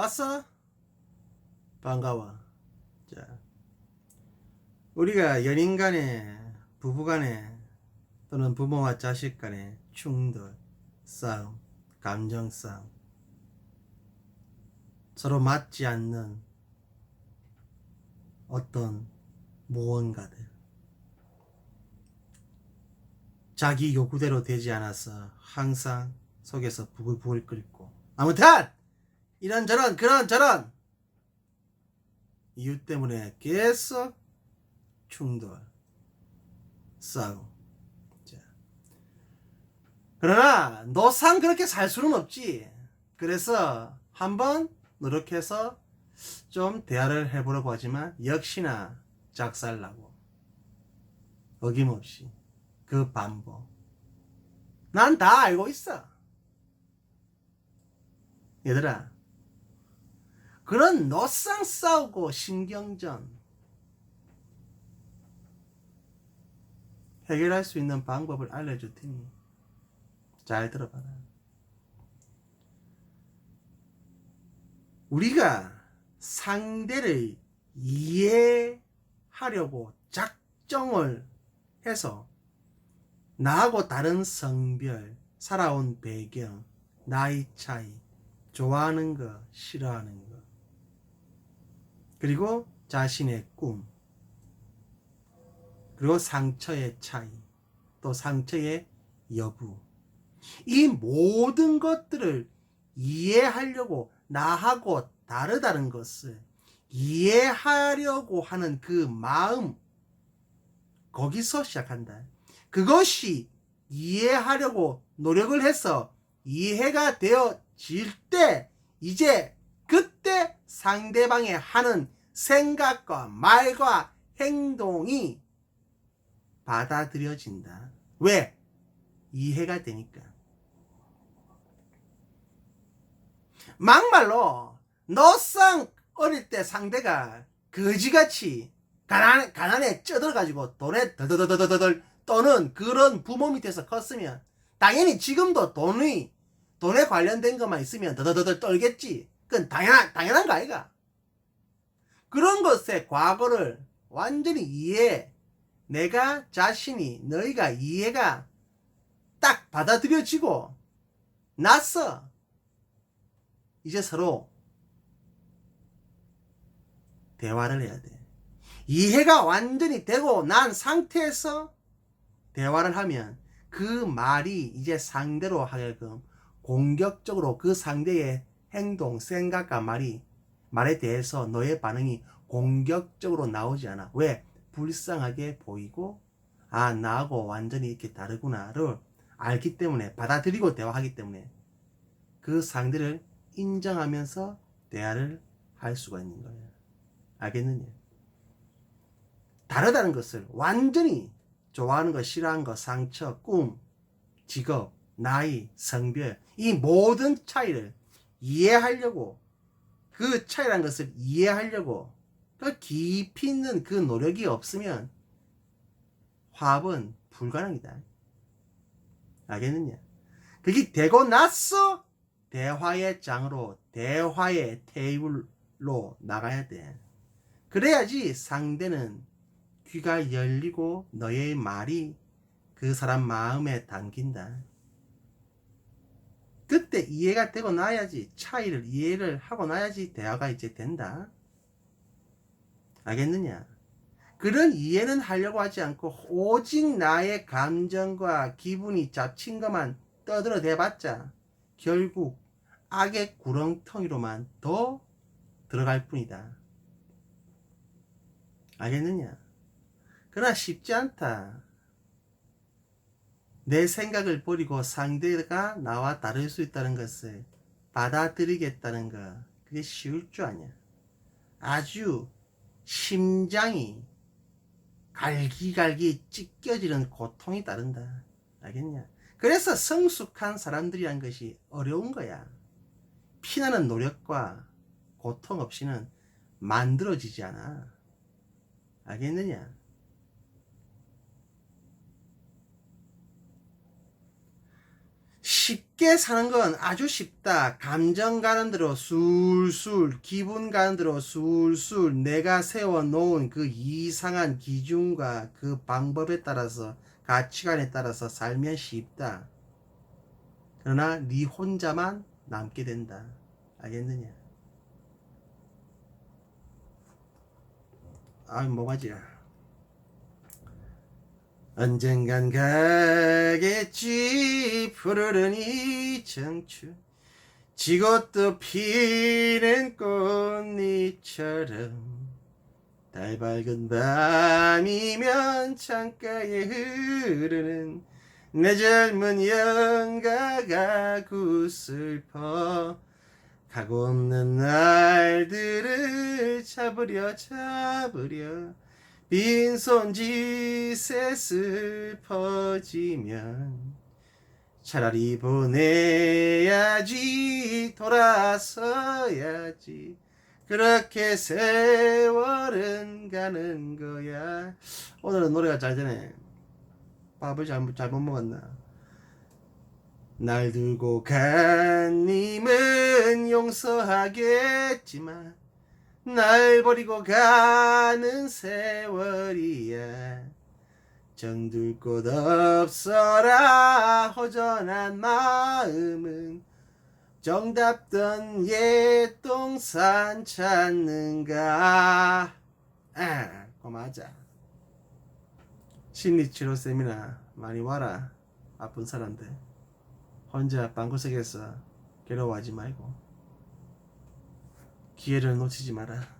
왔어? 반가워. 자, 우리가 연인 간에, 부부 간에, 또는 부모와 자식 간에 충돌, 싸움, 감정 싸움, 서로 맞지 않는 어떤 무언가들. 자기 요구대로 되지 않아서 항상 속에서 부글부글 끓고 아무튼 이런저런 그런저런. 이유 때문에 계속 충돌 싸움. 자. 그러나 너상 그렇게 살 수는 없지. 그래서 한번 노력해서 좀 대화를 해보려고 하지만 역시나 작살나고 어김없이 그 반복. 난 다 알고 있어. 얘들아 그런 너쌍 싸우고 신경전 해결할 수 있는 방법을 알려줄 테니 잘 들어봐라. 우리가 상대를 이해하려고 작정을 해서 나하고 다른 성별, 살아온 배경, 나이 차이, 좋아하는 거, 싫어하는 거, 그리고 자신의 꿈, 그리고 상처의 차이, 또 상처의 여부. 이 모든 것들을 이해하려고 나하고 다르다는 것을 이해하려고 하는 그 마음, 거기서 시작한다. 그것이 이해하려고 노력을 해서 이해가 되어질 때, 이제 상대방의 하는 생각과 말과 행동이 받아들여진다. 왜? 이해가 되니까. 막말로 너쌍 어릴 때 상대가 거지같이 가난, 가난에 쪄들어가지고 돈에 더더더더더덜 떠는 그런 부모 밑에서 컸으면 당연히 지금도 돈이 돈에 관련된 것만 있으면 더더더덜 떨겠지. 그건 당연한, 당연한 거 아이가? 그런 것의 과거를 완전히 이해, 내가 자신이, 너희가 이해가 딱 받아들여지고 났어. 이제 서로 대화를 해야 돼. 이해가 완전히 되고 난 상태에서 대화를 하면 그 말이 이제 상대로 하여금 공격적으로 그 상대의 행동, 생각과 말이 말에 대해서 너의 반응이 공격적으로 나오지 않아. 왜? 불쌍하게 보이고 아 나하고 완전히 이렇게 다르구나를 알기 때문에 받아들이고 대화하기 때문에 그 상대를 인정하면서 대화를 할 수가 있는 거예요. 알겠느냐? 다르다는 것을 완전히 좋아하는 거, 싫어하는 거, 상처, 꿈, 직업, 나이, 성별, 이 모든 차이를 이해하려고 그 차이라는 것을 이해하려고 그 깊이 있는 그 노력이 없으면 화합은 불가능이다. 알겠느냐? 그게 되고 났어 대화의 장으로 대화의 테이블로 나가야 돼. 그래야지 상대는 귀가 열리고 너의 말이 그 사람 마음에 담긴다. 그때 이해가 되고 나야지 차이를 이해를 하고 나야지 대화가 이제 된다. 알겠느냐? 그런 이해는 하려고 하지 않고 오직 나의 감정과 기분이 잡힌 것만 떠들어 대봤자 결국 악의 구렁텅이로만 더 들어갈 뿐이다. 알겠느냐? 그러나 쉽지 않다. 내 생각을 버리고 상대가 나와 다를 수 있다는 것을 받아들이겠다는 거, 그게 쉬울 줄 아냐. 아주 심장이 갈기갈기 찢겨지는 고통이 따른다. 알겠냐? 그래서 성숙한 사람들이란 것이 어려운 거야. 피나는 노력과 고통 없이는 만들어지지 않아. 알겠느냐? 쉽게 사는 건 아주 쉽다. 감정 가는 대로 술술, 기분 가는 대로 술술, 내가 세워놓은 그 이상한 기준과 그 방법에 따라서, 가치관에 따라서 살면 쉽다. 그러나 네 혼자만 남게 된다. 알겠느냐? 아이, 뭐가지야. 언젠간 가겠지 푸르르니 청춘. 지고 또 피는 꽃잎처럼 달 밝은 밤이면 창가에 흐르는 내 젊은 영가가 구슬퍼 가고 없는 날들을 잡으려 잡으려 빈손짓에 슬퍼지면 차라리 보내야지 돌아서야지. 그렇게 세월은 가는 거야. 오늘은 노래가 잘 되네. 밥을 잘못, 잘못 먹었나? 날 두고 간 님은 용서하겠지만 날 버리고 가는 세월이야. 정들 곳 없어라. 허전한 마음은 정답던 옛 동산 찾는가. 아 고마자. 심리치료 세미나 많이 와라. 아픈 사람들. 혼자 방구석에서 괴로워하지 말고 기회를 놓치지 마라.